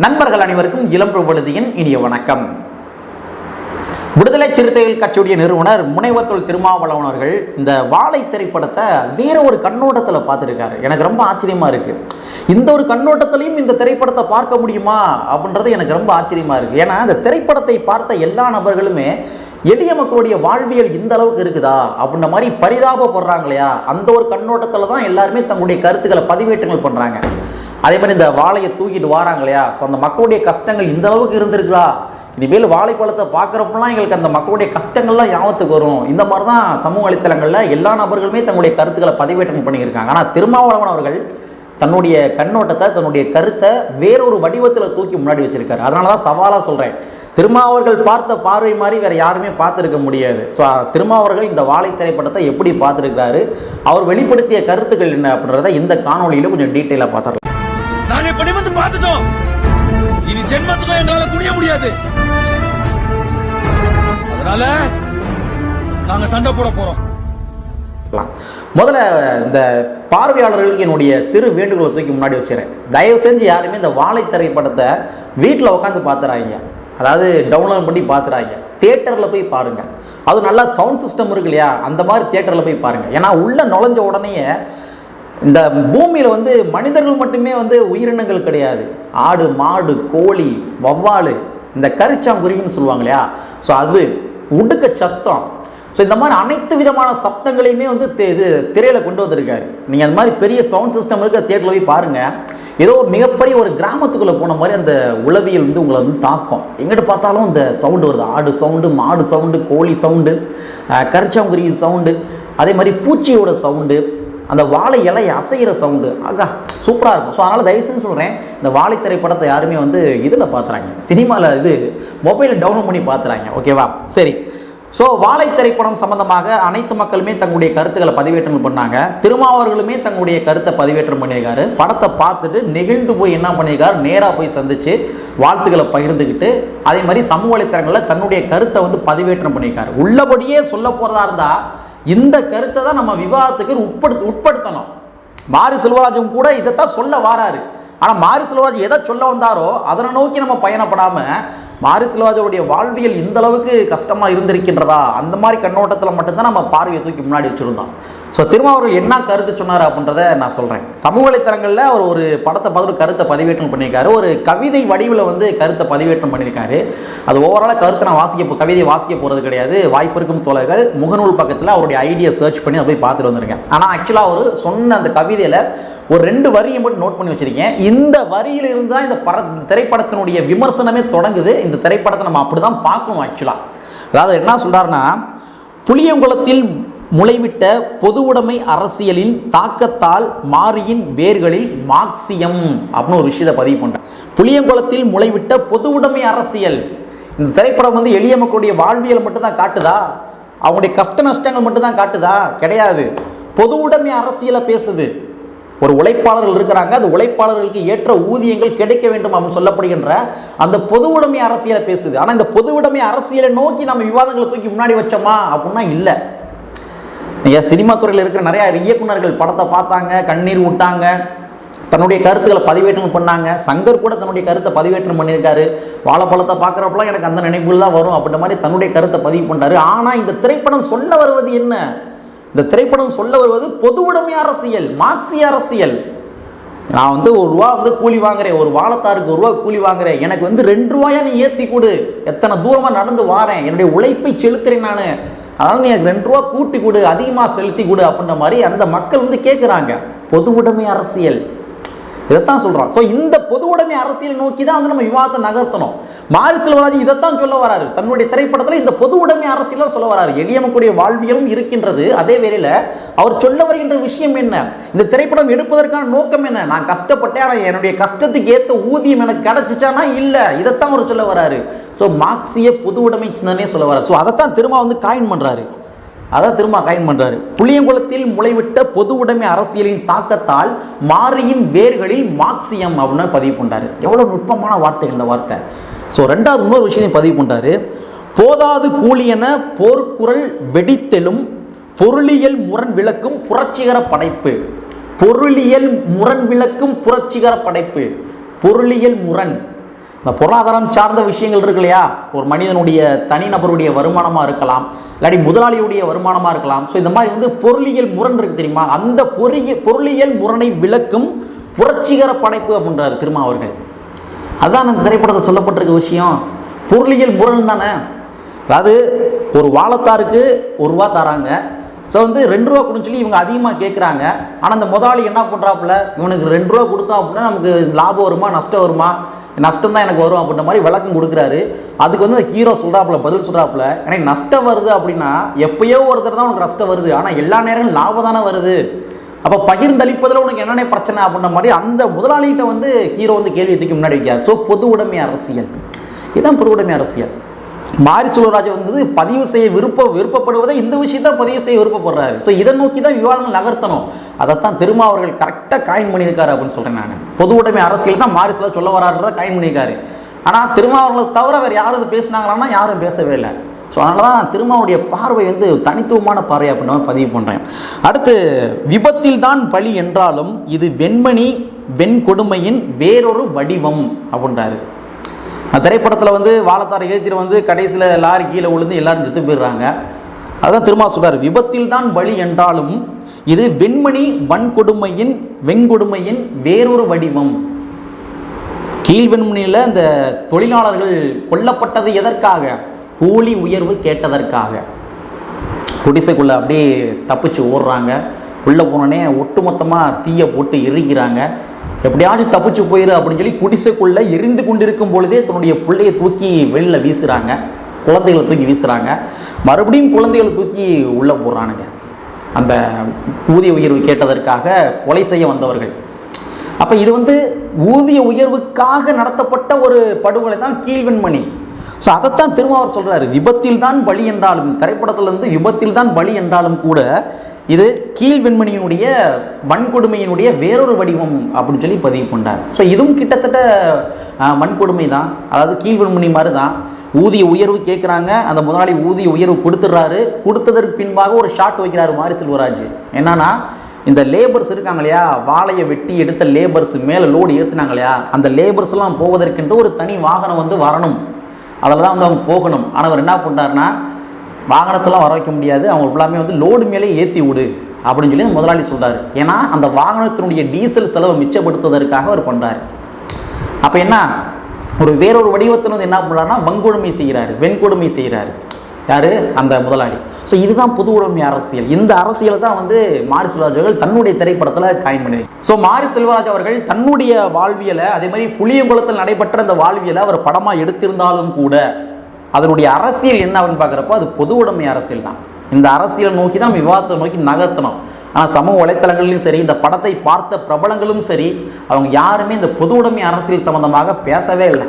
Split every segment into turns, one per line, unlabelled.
நண்பர்கள் அனைவருக்கும் இளம் பொழுதியின் இனிய வணக்கம். விடுதலை சிறுத்தைகள் கட்சியுடைய நிறுவனர் முனைவர் தொல் திருமாவளவன் அவர்கள் இந்த வாழை திரைப்படத்தை வேற ஒரு கண்ணோட்டத்தில் பார்த்துருக்காரு. எனக்கு ரொம்ப ஆச்சரியமா இருக்கு. இந்த ஒரு கண்ணோட்டத்திலையும் இந்த திரைப்படத்தை பார்க்க முடியுமா? அப்படின்றது எனக்கு ரொம்ப ஆச்சரியமா இருக்கு. ஏன்னா இந்த திரைப்படத்தை பார்த்த எல்லா நபர்களுமே எளிய மக்களுடைய வாழ்வியல் இந்த அளவுக்கு இருக்குதா? அப்படின்ற மாதிரி பரிதாபப்படுறாங்க இல்லையா அந்த ஒரு கண்ணோட்டத்தில் தான் எல்லாருமே தங்களுடைய கருத்துக்களை பதிவேற்றங்கள் பண்ணுறாங்க அதே மாதிரி இந்த வாழையை தூக்கிட்டு வராங்க இல்லையா? ஸோ அந்த மக்களுடைய கஷ்டங்கள் இந்த அளவுக்கு இருந்திருக்குதா? இனிமேல் வாழைப்பழத்தை பார்க்குறப்பெல்லாம் எங்களுக்கு அந்த மக்களுடைய கஷ்டங்கள்லாம் ஞாபகத்துக்கு வரும். இந்த மாதிரி தான் சமூக வலைத்தளங்களில் எல்லா நபர்களுமே தங்களுடைய கருத்துக்களை பதிவேற்றம் பண்ணியிருக்காங்க. ஆனால் திருமாவளவன் அவர்கள் தன்னுடைய கண்ணோட்டத்தை தன்னுடைய கருத்தை வேறொரு வடிவத்தில் தூக்கி முன்னாடி வச்சிருக்காரு. அதனால தான் சவாலாக சொல்கிறேன் திருமாவர்கள் பார்த்த பார்வை மாதிரி வேறு யாருமே பார்த்துருக்க முடியாது. ஸோ திருமாவர்கள் இந்த வாழை திரைப்படத்தை எப்படி பார்த்துருக்காரு அவர் வெளிப்படுத்திய கருத்துக்கள் என்ன அப்படின்றத இந்த காணொலியில் கொஞ்சம் டீட்டெயிலாக பார்த்துடலாம்.
நாங்க இப்ப வந்து பார்த்துட்டோம். இனி ஜென்மத்துக்கும் எங்களால குனிய முடியாது. அதனால நாங்க சண்டை போட போறோம்.
முதல்ல இந்த பார்வையாளர்களுக்கு என்னுடைய சிறு வேண்டுகோளை தூக்கி முன்னாடி வச்சுறேன் தயவு செஞ்சு யாருமே இந்த வாழை திரைப்படத்தை வீட்டில் உட்காந்து பார்த்துறாங்க அதாவது டவுன்லோட் பண்ணி பார்த்துறாங்க தேட்டரில் போய் பாருங்கள் அது நல்லா சவுண்ட் சிஸ்டம் இருக்கு இல்லையா? அந்த மாதிரி தேட்டரில் போய் பாருங்கள் ஏன்னா உள்ளே நுழைஞ்ச உடனேயே இந்த பூமியில் வந்து மனிதர்கள் மட்டுமே வந்து உயிரினங்கள் கிடையாது. ஆடு மாடு கோழி வவ்வால் இந்த கரிச்சாங்குருவின்னு சொல்லுவாங்க இல்லையா? ஸோ அது உடுக்க சத்தம். ஸோ இந்த மாதிரி அனைத்து விதமான சப்தங்களையுமே வந்து இது திரையில் கொண்டு வந்திருக்காரு. நீங்கள் அந்த மாதிரி பெரிய சவுண்ட் சிஸ்டம் இருக்க தேட்டரில் போய் பாருங்கள் ஏதோ ஒரு மிகப்பெரிய ஒரு கிராமத்துக்குள்ளே போன மாதிரி அந்த உளவியல் வந்து உங்களை வந்து தாக்கும். எங்கிட்ட பார்த்தாலும் இந்த சவுண்டு வருது. ஆடு சவுண்டு மாடு சவுண்டு கோழி சவுண்டு கரிச்சாங்குருவி சவுண்டு அதே மாதிரி பூச்சியோட சவுண்டு அந்த வாழை இலை அசைகிற சவுண்டு ஆகா சூப்பராக இருக்கும். ஸோ அதனால் தயவு செஞ்சு சொல்கிறேன் இந்த வாழை திரைப்படத்தை யாருமே வந்து இதில் பார்த்துறாங்க சினிமாவில் இது மொபைலில் டவுன்லோட் பண்ணி பார்த்துறாங்க ஓகேவா சரி. ஸோ வாழை திரைப்படம் சம்பந்தமாக அனைத்து மக்களுமே தங்களுடைய கருத்துக்களை பதிவேற்றம் பண்ணாங்க. திருமாவர்களுமே தங்களுடைய கருத்தை பதிவேற்றம் பண்ணியிருக்காரு. படத்தை பார்த்துட்டு நெகிழ்ந்து போய் என்ன பண்ணியிருக்காரு? நேராக போய் சந்திச்சு வாழ்த்துக்களை பகிர்ந்துக்கிட்டு அதே மாதிரி சமூக வலைத்தளங்களில் தன்னுடைய கருத்தை வந்து பதிவேற்றம் பண்ணியிருக்காரு. உள்ளபடியே சொல்ல போகிறதா இருந்தால் இந்த கருத்தை தான் நம்ம விவாதத்துக்கு உட்படுத்த உட்படுத்தணும். மாரி செல்வராஜும் கூட இதைத்தான் சொல்ல வாராரு. ஆனால் மாரி செல்வராஜ் எதை சொல்ல வந்தாரோ அதனை நோக்கி நம்ம பயணப்படாமல் மாரி செல்வராஜருடைய வாழ்வியல் இந்த அளவுக்கு கஷ்டமாக இருந்திருக்கின்றதா அந்த மாதிரி கண்ணோட்டத்தில் மட்டும்தான் நம்ம பார்வையை தூக்கி முன்னாடி வச்சுருந்தோம். ஸோ திருமாவர்கள் என்ன கருத்து சொன்னார் அப்படின்றத நான் சொல்கிறேன் சமூக வலைத்தளங்களில் அவர் ஒரு படத்தை பார்த்து கருத்தை பதிவேற்றம் பண்ணியிருக்காரு. ஒரு கவிதை வடிவில் வந்து கருத்தை பதிவேற்றம் பண்ணியிருக்காரு. அது ஓவராலாக கருத்தை நான் வாசிக்க போ- கவிதை வாசிக்க போகிறது கிடையாது. வாய்ப்பு இருக்கும் தோழர்கள். முகநூல் பக்கத்தில் அவருடைய ஐடியா சர்ச் பண்ணி அதை போய் பார்த்துட்டு வந்திருக்கேன். ஆனால் ஆக்சுவலாக அவர் சொன்ன அந்த கவிதையில் ஒரு ரெண்டு வரியை மட்டும் நோட் பண்ணி வச்சிருக்கேன். இந்த வரியிலிருந்து தான் இந்த பட திரைப்படத்தினுடைய விமர்சனமே தொடங்குது. இந்த திரைப்படத்தை நம்ம அப்படி தான் பார்க்கணும் ஆக்சுவலாக அதாவது என்ன சொல்கிறாருன்னா புளியங்குளத்தில் முளைவிட்ட பொதுவுடைமை அரசியலின் தாக்கத்தால் மாரியின் வேர்களில் மார்க்சியம் அப்படின்னு ஒரு விஷயத்தை பதிவு பண்ணுறேன் புளியங்குளத்தில் முளைவிட்ட பொதுவுடைமை அரசியல். இந்த திரைப்படம் வந்து எளிய மக்களுடைய வாழ்வியல் மட்டும்தான் காட்டுதா? அவங்களுடைய கஷ்ட நஷ்டங்கள் மட்டும்தான் காட்டுதா? கிடையாது. பொது உடைமை அரசியலை பேசுது. ஒரு உழைப்பாளர்கள் இருக்கிறாங்க அந்த உழைப்பாளர்களுக்கு ஏற்ற ஊதியங்கள் கிடைக்க வேண்டும் அப்படின்னு சொல்லப்படுகின்ற அந்த பொது உடைமை அரசியலை பேசுது. ஆனால் இந்த பொது உடைமை அரசியலை நோக்கி நம்ம விவாதங்களை தூக்கி முன்னாடி வச்சோமா? அப்படின்னா இல்லை. ஏன் சினிமா துறையில் இருக்கிற நிறையா இயக்குனர்கள் படத்தை பார்த்தாங்க கண்ணீர் விட்டாங்க தன்னுடைய கருத்துக்களை பதிவேற்றம் பண்ணாங்க. சங்கர் கூட தன்னுடைய கருத்தை பதிவேற்றம் பண்ணியிருக்காரு. வாழைப்பழத்தை பார்க்குறப்பெல்லாம் எனக்கு அந்த நினைப்புகள் தான் வரும். அப்படின்ற மாதிரி தன்னுடைய கருத்தை பதிவு பண்ணுறாரு ஆனால் இந்த திரைப்படம் சொல்ல வருவது என்ன? இந்த திரைப்படம் சொல்ல வருவது பொதுவுடைமை அரசியல் மார்க்சிய அரசியல். நான் வந்து ஒரு ரூபா வந்து கூலி வாங்குறேன். ஒரு வாழத்தாருக்கு ஒரு ரூபா கூலி வாங்குறேன். எனக்கு வந்து ரெண்டு ரூபாயா நீ ஏற்றி கொடு. எத்தனை தூரமாக நடந்து வாரேன். என்னுடைய உழைப்பை செலுத்துறேன் நான். அதாவது நீ எனக்கு ரெண்டு ரூபா கூட்டி கொடு அதிகமாக செலுத்தி கொடு அப்படின்ற மாதிரி அந்த மக்கள் வந்து கேட்குறாங்க பொது உடைமை அரசியல். இதைத்தான் சொல்கிறான் ஸோ இந்த பொது உடைமை அரசியல் நோக்கி தான் வந்து நம்ம விவாதத்தை நகர்த்தணும். மாரி செல்வராஜ் இதைத்தான் சொல்ல வராரு. தன்னுடைய திரைப்படத்தில் இந்த பொது உடைமை அரசியலை சொல்ல வராரு. எளிய மக்களுடைய வாழ்வியலும் இருக்கின்றது. அதே வேளையில் அவர் சொல்ல வருகின்ற விஷயம் என்ன? இந்த திரைப்படம் எடுப்பதற்கான நோக்கம் என்ன? நான் கஷ்டப்பட்டேன் ஆனால் என்னுடைய கஷ்டத்துக்கு ஏற்ற ஊதியம் எனக்கு கிடச்சிச்சானா? இல்லை. இதைத்தான் அவர் சொல்ல வராரு. ஸோ மார்க்சிய பொது உடைமை சொல்ல வராரு. ஸோ அதைத்தான் திரும்ப வந்து காயின் பண்ணுறாரு அதான் திரும்ப காயின் பண்றாரு. புளியங்குளத்தில் முளைவிட்ட பொது உடைமை அரசியலின் தாக்கத்தால் மாரியின் வேர்களில் மார்க்சியம் அப்படின்னு பதிவு பண்ணாரு எவ்வளவு நுட்பமான வார்த்தைகள் இந்த வார்த்தை. ஸோ ரெண்டாவது இன்னொரு விஷயத்தையும் பதிவு பண்ணாரு போதாது கூலியென போர்க்குரல் வெடித்தெழும் பொருளியல் முரண் விளக்கும் புரட்சிகர படைப்பு. பொருளியல் முரண் விளக்கும் புரட்சிகர படைப்பு. பொருளியல் முரண். இந்த பொருளாதாரம் சார்ந்த விஷயங்கள் இருக்கு இல்லையா? ஒரு மனிதனுடைய தனிநபருடைய வருமானமாக இருக்கலாம் இல்லாட்டி முதலாளியுடைய வருமானமாக இருக்கலாம். ஸோ இந்த மாதிரி வந்து பொருளியல் முரண் இருக்குது தெரியுமா? அந்த பொறிய பொருளியல் முரணை விளக்கும் புரட்சிகர படைப்பு அப்படின்றார் திருமா அவர்கள் அதுதான் அந்த திரைப்படத்தில் சொல்லப்பட்டிருக்க விஷயம். பொருளியல் முரண் தானே? அதாவது ஒரு வாழத்தாருக்கு ஒரு ரூபா தராங்க ஸோ வந்து ரெண்டு ரூபா கொடுன்னு சொல்லி இவங்க அதிகமாக கேட்குறாங்க ஆனால் அந்த முதலாளி என்ன பண்ணுறாப்புல இவனுக்கு ரெண்டு ரூபா கொடுத்தோம் அப்படின்னா நமக்கு லாபம் வருமா நஷ்டம் வருமா? நஷ்டம் தான் எனக்கு வரும் அப்படின்ற மாதிரி விளக்கம் கொடுக்குறாரு. அதுக்கு வந்து ஹீரோ சொல்கிறாப்புல பதில் சொல்கிறாப்புல எனக்கு நஷ்டம் வருது அப்படின்னா எப்பயோ ஒருத்தர் தான் உனக்கு நஷ்டம் வருது. ஆனால் எல்லா நேரங்களும் லாபம் தானே வருது. அப்போ பகிர்ந்தளிப்பதில் உனக்கு என்னென்ன பிரச்சனை அப்படின்ற மாதிரி அந்த முதலாளிகிட்ட வந்து ஹீரோ வந்து கேள்வி தூக்கி முன்னாடி வைக்காது ஸோ பொது உடைமை அரசியல். இதுதான் பொது உடைமை அரசியல். மாரி செல்வராஜ் வந்து பதிவு செய்ய விருப்ப விருப்பப்படுவதை இந்த விஷயத்தை பதிவு செய்ய விருப்பப்படுறாரு. ஸோ இதை நோக்கி தான் விவாதங்கள் நகர்த்தணும். அதைத்தான் திருமா அவர்கள் கரெக்டாக காயின் பண்ணியிருக்காரு அப்படின்னு சொல்கிறேன் நான். பொது உடைமை அரசியல் தான் மாரி செல்வராஜ் சொல்ல வராருன்றதை காயின் பண்ணியிருக்காரு. ஆனால் திருமாவர்களை தவிர வேறு யாரும் இது பேசுனாங்களான்னா யாரும் பேசவே இல்லை. ஸோ அதனால தான் திருமாவுடைய பார்வை வந்து தனித்துவமான பார்வை அப்படின்னு நான் பதிவு பண்ணுறேன் அடுத்து விபத்தில் தான் பலி என்றாலும் இது வெண்மணி வெண்கொடுமையின் வேறொரு வடிவம் அப்படின்றாரு. திரைப்படத்தில் வந்து வாழத்தாரை ஏத்திர வந்து கடைசியில் லாரி கீழே விழுந்து எல்லாரும் செத்து போயிடுறாங்க. அதுதான் திருமா சொல்கிறார் விபத்தில் தான் பலி என்றாலும் இது வெண்மணி வன்கொடுமையின் வெண்கொடுமையின் வேறொரு வடிவம். கீழ்வெண்மணியில் இந்த தொழிலாளர்கள் கொல்லப்பட்டது எதற்காக? கூலி உயர்வு கேட்டதற்காக. குடிசைக்குள்ளே அப்படியே தப்பிச்சு ஓடுறாங்க. உள்ளே போனோடனே ஒட்டுமொத்தமாக தீயை போட்டு எரிக்கிறாங்க. எப்படியாச்சும் தப்பிச்சு போயிரு அப்படின்னு சொல்லி குடிசைக்குள்ளே எரிந்து கொண்டிருக்கும் பொழுதே தன்னுடைய பிள்ளையை தூக்கி வெளியில் வீசுகிறாங்க குழந்தைகளை தூக்கி வீசுகிறாங்க மறுபடியும் குழந்தைகளை தூக்கி உள்ளே போடுறானுங்க. அந்த ஊதிய உயர்வு கேட்டதற்காக கொலை செய்ய வந்தவர்கள். அப்போ இது வந்து ஊதிய உயர்வுக்காக நடத்தப்பட்ட ஒரு படுகொலை தான் கீழ்வெண்மணி. ஸோ அதைத்தான் திருமாவர் அவர் சொல்கிறாரு விபத்தில் தான் பலி என்றாலும் திரைப்படத்திலிருந்து விபத்தில் தான் பலி என்றாலும் கூட இது கீழ்வெண்மணியினுடைய வன்கொடுமையினுடைய வேறொரு வடிவம் அப்படின்னு சொல்லி பதிவு கொண்டார் ஸோ இதுவும் கிட்டத்தட்ட வன்கொடுமை தான். அதாவது கீழ்வெண்மணி மாதிரி தான் ஊதிய உயர்வு கேட்குறாங்க அந்த முதலாளி ஊதிய உயர்வு கொடுத்துட்றாரு. கொடுத்ததற்கு பின்பாக ஒரு ஷாட் வைக்கிறாரு மாரி செல்வராஜ். என்னன்னா இந்த லேபர்ஸ் இருக்காங்க இல்லையா? வாழையை வெட்டி எடுத்த லேபர்ஸ் மேலே லோடு ஏற்றுனாங்க இல்லையா? அந்த லேபர்ஸ்லாம் போவதற்கென்று ஒரு தனி வாகனம் வந்து வரணும். அதில் தான் வந்து அவங்க போகணும். ஆனால் அவர் என்ன பண்ணாருன்னா வாகனத்தெல்லாம் வர வைக்க முடியாது. அவங்க எல்லாமே வந்து லோடு மேலே ஏற்றி விடு அப்படின்னு சொல்லி முதலாளி சொல்கிறார் ஏன்னா அந்த வாகனத்தினுடைய டீசல் செலவை மிச்சப்படுத்துவதற்காக அவர் பண்ணுறாரு அப்போ என்ன? ஒரு வேறொரு வடிவத்தில் வந்து என்ன பண்ணுறாருன்னா வங்குடுமை செய்கிறாரு வெண்கொடுமை செய்கிறாரு. யாரு? அந்த முதலாளி. ஸோ இதுதான் புது உடைமை அரசியல். இந்த அரசியலை தான் வந்து மாரி செல்வராஜ் அவர்கள் தன்னுடைய திரைப்படத்தில் காயின் பண்ணி ஸோ மாரி செல்வராஜ் அவர்கள் தன்னுடைய வாழ்வியலை அதே மாதிரி புளியங்குளத்தில் நடைபெற்ற அந்த வாழ்வியலை அவர் படமாக எடுத்திருந்தாலும் கூட அதனுடைய அரசியல் என்ன அப்படின்னு பார்க்குறப்போ அது பொது உடைமை அரசியல் தான். இந்த அரசியலை நோக்கி தான் விவாதத்தை நோக்கி நகர்த்தணும். ஆனால் சமூக வலைத்தளங்கள்லையும் சரி இந்த படத்தை பார்த்த பிரபலங்களும் சரி அவங்க யாருமே இந்த பொது உடைமை அரசியல் சம்மந்தமாக பேசவே இல்லை.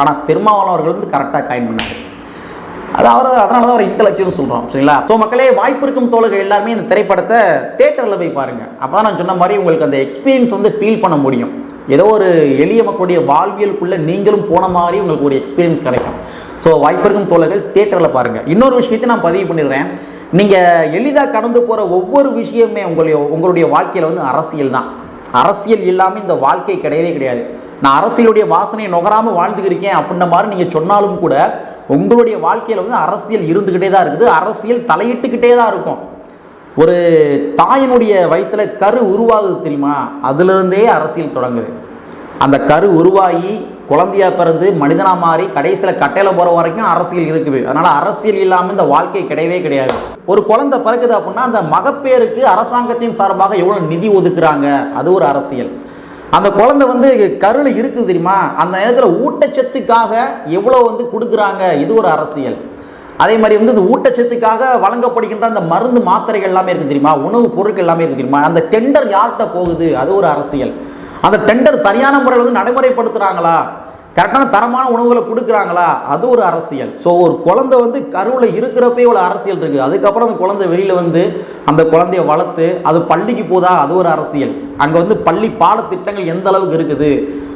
ஆனால் திருமாவளவன் அவர்கள் வந்து கரெக்டாக காயின் பண்ணாங்க அது அவர் அதனால தான் அவர் இன்டலெக்சுவல் சொல்கிறோம் சரிங்களா? ஸோ மக்களே வாய்ப்பு இருக்கும் தோழர்கள் எல்லாருமே இந்த திரைப்படத்தை தேட்டரில் போய் பாருங்கள் அப்போ தான் நான் சொன்ன மாதிரி உங்களுக்கு அந்த எக்ஸ்பீரியன்ஸ் வந்து ஃபீல் பண்ண முடியும். ஏதோ ஒரு எளிய மக்களுடைய வாழ்வியலுக்குள்ளே நீங்களும் போன மாதிரி உங்களுக்கு ஒரு எக்ஸ்பீரியன்ஸ் கிடைக்கும். ஸோ வாய்ப்பு இருக்கும் தோழர்கள் தேட்டரில் பாருங்கள் இன்னொரு விஷயத்தை நான் பதிவு பண்ணிடுறேன். நீங்கள் எளிதாக கடந்து போகிற ஒவ்வொரு விஷயமே உங்களுடைய உங்களுடைய வாழ்க்கையில் வந்து அரசியல் தான். அரசியல் இல்லாமல் இந்த வாழ்க்கை கிடையவே கிடையாது. நான் அரசியலுடைய வாசனையை நுகராமல் வாழ்ந்துக்கிருக்கேன் அப்படின்ற மாதிரி நீங்கள் சொன்னாலும் கூட உங்களுடைய வாழ்க்கையில் வந்து அரசியல் இருந்துக்கிட்டே தான் இருக்குது. அரசியல் தலையிட்டுக்கிட்டே தான் இருக்கும். ஒரு தாயினுடைய வயிற்றில் கரு உருவாகுது தெரியுமா? அதிலிருந்தே அரசியல் தொடங்குது. அந்த கரு உருவாகி குழந்தையா பிறந்து மனிதனாக மாறி கடைசியில் கட்டையில் போகிற வரைக்கும் அரசியல் இருக்குது. அதனால் அரசியல் இல்லாமல் இந்த வாழ்க்கை கிடையவே கிடையாது. ஒரு குழந்தை பிறக்குது அப்படின்னா அந்த மகப்பேருக்கு அரசாங்கத்தின் சார்பாக எவ்வளோ நிதி ஒதுக்குறாங்க? அது ஒரு அரசியல். அந்த குழந்தை வந்து கருவில் இருக்குது தெரியுமா? அந்த நேரத்தில் ஊட்டச்சத்துக்காக எவ்வளோ வந்து கொடுக்குறாங்க? இது ஒரு அரசியல். அதே மாதிரி வந்து இந்த ஊட்டச்சத்துக்காக வழங்கப்படுகின்ற அந்த மருந்து மாத்திரைகள் எல்லாமே இருக்குது தெரியுமா? உணவுப் பொருட்கள் எல்லாமே இருக்குது தெரியுமா? அந்த டெண்டர் யார்கிட்ட போகுது? அது ஒரு அரசியல். அந்த டெண்டர் சரியான முறையில் வந்து நடைமுறைப்படுத்துகிறாங்களா கரெக்டான தரமான உணவுகளை கொடுக்குறாங்களா? அது ஒரு அரசியல். ஸோ ஒரு குழந்தை வந்து கருவில் இருக்கிறப்பே இவ்வளோ அரசியல் இருக்குது அதுக்கப்புறம் அந்த குழந்தை வெளியில் வந்து அந்த குழந்தைய வளர்த்து அது பள்ளிக்கு போதா? அது ஒரு அரசியல். அங்கே வந்து பள்ளி பாடத்திட்டங்கள் எந்த அளவுக்கு இருக்குது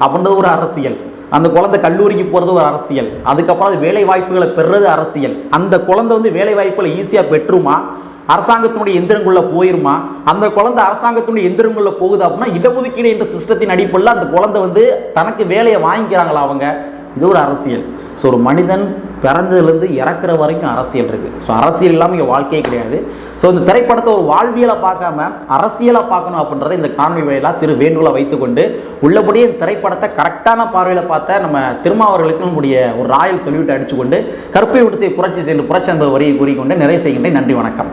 அப்படின்றது ஒரு அரசியல். அந்த குழந்தை கல்லூரிக்கு போகிறது ஒரு அரசியல். அதுக்கப்புறம் அது வேலை வாய்ப்புகளை பெறுறது அரசியல். அந்த குழந்தை வந்து வேலை வாய்ப்புகளை ஈஸியாக பெற்றுமா? அரசாங்கத்தினுடைய எந்திரங்குள்ளே போயிருமா? அந்த குழந்தை அரசாங்கத்தினுடைய எந்திரங்குள்ள போகுது அப்படின்னா இடஒதுக்கீடு என்ற சிஸ்டத்தின் அடிப்படையில் அந்த குழந்தை வந்து தனக்கு வேலையை வாங்கிக்கிறாங்களா அவங்க? இது ஒரு அரசியல். ஸோ ஒரு மனிதன் பிறந்ததுலேருந்து இறக்குற வரைக்கும் அரசியல் இருக்குது ஸோ அரசியல் இல்லாமல் இங்கே வாழ்க்கையே கிடையாது. ஸோ இந்த திரைப்படத்தை ஒரு வாழ்வியலை பார்க்காம அரசியலாக பார்க்கணும் அப்படின்றத இந்த காணொலி வழியெல்லாம் சிறு வேண்டுகோளை வைத்துக்கொண்டு உள்ளபடியே இந்த திரைப்படத்தை கரெக்டான பார்வையில் பார்த்த நம்ம திருமாவர்களுக்கு நம்முடைய ஒரு ராயல் சொல்யூட் அடிச்சுக்கொண்டு கருப்பை விடுசை புரட்சி சென்று புரட்சி என்பது வரியை கூறிக்கொண்டு நிறைவு செய்கின்றேன். நன்றி வணக்கம்.